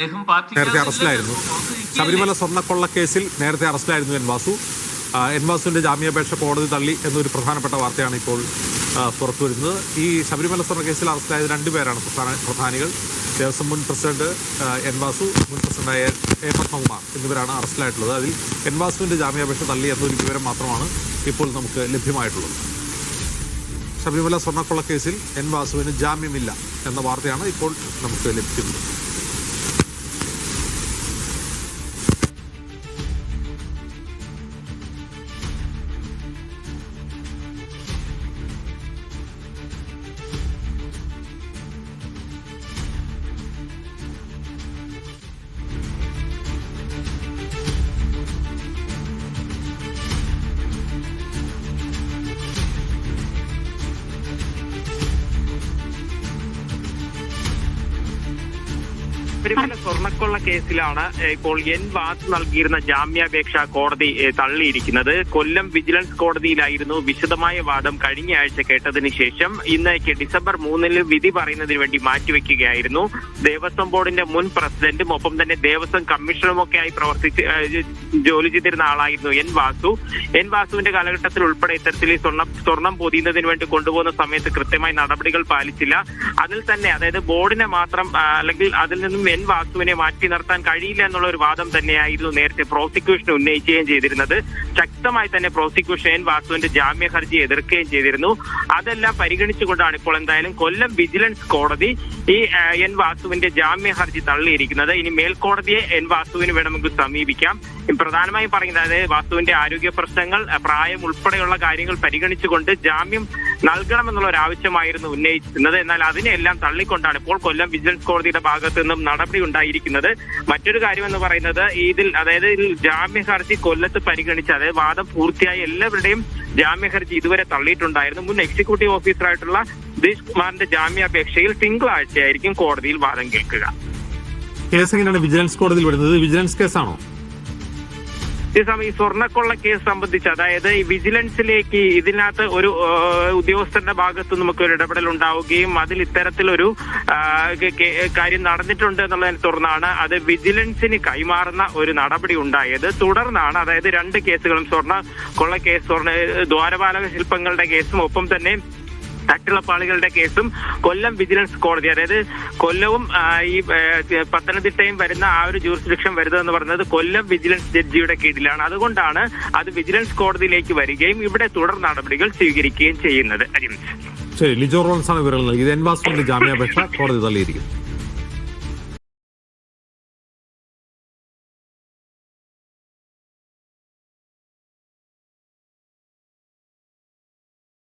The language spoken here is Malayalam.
നേരത്തെ അറസ്റ്റിലായിരുന്നു. ശബരിമല സ്വർണക്കൊള്ള കേസിൽ നേരത്തെ അറസ്റ്റിലായിരുന്നു എൻ വാസു. എൻ വാസുവിന്റെ ജാമ്യാപേക്ഷ കോടതി തള്ളി എന്നൊരു പ്രധാനപ്പെട്ട വാർത്തയാണ് ഇപ്പോൾ പുറത്തു വരുന്നത് ഈ ശബരിമല സ്വർണ കേസിൽ അറസ്റ്റിലായത് രണ്ടുപേരാണ് പ്രധാന പ്രധാനികൾ. ദേവസ്വം മുൻ പ്രസിഡന്റ് എൻ വാസു മുൻ പ്രസിഡന്റായ എ പത്മകുമാർ എന്നിവരാണ് അറസ്റ്റിലായിട്ടുള്ളത്. അതിൽ എൻ വാസുവിന്റെ ജാമ്യാപേക്ഷ തള്ളി എന്നൊരു വിവരം മാത്രമാണ് ഇപ്പോൾ നമുക്ക് ലഭ്യമായിട്ടുള്ളത്. ശബരിമല സ്വർണക്കൊള്ള കേസിൽ എൻ വാസുവിന് ജാമ്യമില്ല എന്ന വാർത്തയാണ് ഇപ്പോൾ നമുക്ക് ലഭിക്കുന്നത്. ശബരിമല സ്വർണക്കൊള്ള കേസിലാണ് ഇപ്പോൾ എൻ വാസ് നൽകിയിരുന്ന ജാമ്യാപേക്ഷ കോടതി തള്ളിയിരിക്കുന്നത്. കൊല്ലം വിജിലൻസ് കോടതിയിലായിരുന്നു വിശദമായ വാദം കഴിഞ്ഞ ആഴ്ച കേട്ടതിന് ശേഷം ഇന്നേക്ക് ഡിസംബർ മൂന്നിന് വിധി പറയുന്നതിന് വേണ്ടി മാറ്റിവെക്കുകയായിരുന്നു. ദേവസ്വം ബോർഡിന്റെ മുൻ പ്രസിഡന്റും ഒപ്പം തന്നെ ദേവസ്വം കമ്മീഷണറും ഒക്കെ ആയി പ്രവർത്തിച്ച് ജോലി ചെയ്തിരുന്ന ആളായിരുന്നു എൻ വാസു. എൻ വാസുവിന്റെ കാലഘട്ടത്തിൽ ഉൾപ്പെടെ ഇത്തരത്തിൽ സ്വർണം സ്വർണം പൊതിയുന്നതിന് വേണ്ടി കൊണ്ടുപോകുന്ന സമയത്ത് കൃത്യമായി നടപടികൾ പാലിച്ചില്ല. അതിൽ തന്നെ അതായത് ബോർഡിനെ മാത്രം അല്ലെങ്കിൽ അതിൽ നിന്നും എൻ വാസുവിനെ മാറ്റി നിർത്താൻ കഴിയില്ല എന്നുള്ള ഒരു വാദം തന്നെയായിരുന്നു നേരത്തെ പ്രോസിക്യൂഷൻ ഉന്നയിക്കുകയും ചെയ്തിരുന്നത്. ശക്തമായി തന്നെ പ്രോസിക്യൂഷൻ എൻ വാസുവിന്റെ ജാമ്യ ഹർജി എതിർക്കുകയും ചെയ്തിരുന്നു. അതെല്ലാം പരിഗണിച്ചുകൊണ്ടാണ് ഇപ്പോൾ എന്തായാലും കൊല്ലം വിജിലൻസ് കോടതി ഈ എൻ വാസുവിന്റെ ജാമ്യ ഹർജി തള്ളിയിരിക്കുന്നത്. ഇനി മേൽക്കോടതിയെ എൻ വാസുവിന് വേണമെങ്കിൽ സമീപിക്കാം. പ്രധാനമായും പറയുന്നത് അതായത് വാസുവിന്റെ ആരോഗ്യ പ്രശ്നങ്ങൾ പ്രായം ഉൾപ്പെടെയുള്ള കാര്യങ്ങൾ പരിഗണിച്ചുകൊണ്ട് ജാമ്യം നൽകണമെന്നുള്ള ഒരു ആവശ്യമായിരുന്നു ഉന്നയിച്ചിരുന്നത്. എന്നാൽ അതിനെല്ലാം തള്ളിക്കൊണ്ടാണ് ഇപ്പോൾ കൊല്ലം വിജിലൻസ് കോടതിയുടെ ഭാഗത്ത് നിന്നും നടപടി ഉണ്ടായിരിക്കുന്നത്. മറ്റൊരു കാര്യം എന്ന് പറയുന്നത് ഇതിൽ അതായത് ജാമ്യ ഹർജി കൊല്ലത്ത് പരിഗണിച്ച് അതായത് വാദം പൂർത്തിയായ എല്ലാവരുടെയും ജാമ്യ ഹർജി ഇതുവരെ തള്ളിയിട്ടുണ്ടായിരുന്നു. മുൻ എക്സിക്യൂട്ടീവ് ഓഫീസറായിട്ടുള്ള ദിനേഷ് കുമാറിന്റെ ജാമ്യാപേക്ഷയിൽ തിങ്കളാഴ്ചയായിരിക്കും കോടതിയിൽ വാദം കേൾക്കുക. കേസ് എങ്ങനെയാണ് വിജിലൻസ് കോടതിയിൽ വരുന്നത്? വിജിലൻസ് കേസാണോ? അതേസമയം ഈ സ്വർണക്കൊള്ള കേസ് സംബന്ധിച്ച് അതായത് ഈ വിജിലൻസിലേക്ക് ഇതിനകത്ത് ഒരു ഉദ്യോഗസ്ഥന്റെ ഭാഗത്ത് നമുക്ക് ഒരു ഇടപെടൽ ഉണ്ടാവുകയും അതിൽ ഇത്തരത്തിലൊരു കാര്യം നടന്നിട്ടുണ്ട് എന്നുള്ളതിനെ തുടർന്നാണ് അത് വിജിലൻസിന് കൈമാറുന്ന ഒരു നടപടി ഉണ്ടായത്. തുടർന്നാണ് അതായത് രണ്ട് കേസുകളും സ്വർണ കൊള്ള കേസ് സ്വർണ ദ്വാരപാലക ശില്പങ്ങളുടെ കേസും ഒപ്പം തന്നെ തട്ടിളപ്പാളികളുടെ കേസും കൊല്ലം വിജിലൻസ് കോടതി അതായത് കൊല്ലവും ഈ പത്തനംതിട്ടയും വരുന്ന ആ ഒരു ജൂറിസ്ഡിക്ഷൻ വരുന്നതെന്ന് പറയുന്നത് കൊല്ലം വിജിലൻസ് ജഡ്ജിയുടെ കീഴിലാണ്. അതുകൊണ്ടാണ് അത് വിജിലൻസ് കോടതിയിലേക്ക് വരികയും ഇവിടെ തുടർ നടപടികൾ സ്വീകരിക്കുകയും ചെയ്യുന്നത്. ശരി ലിജോ റോൺസാണ് വിവരങ്ങൾ നൽകിയത്. എൻ വാസുവിന്റെ ജാമ്യാപേക്ഷ കോടതി തള്ളിയിരിക്കുന്നു.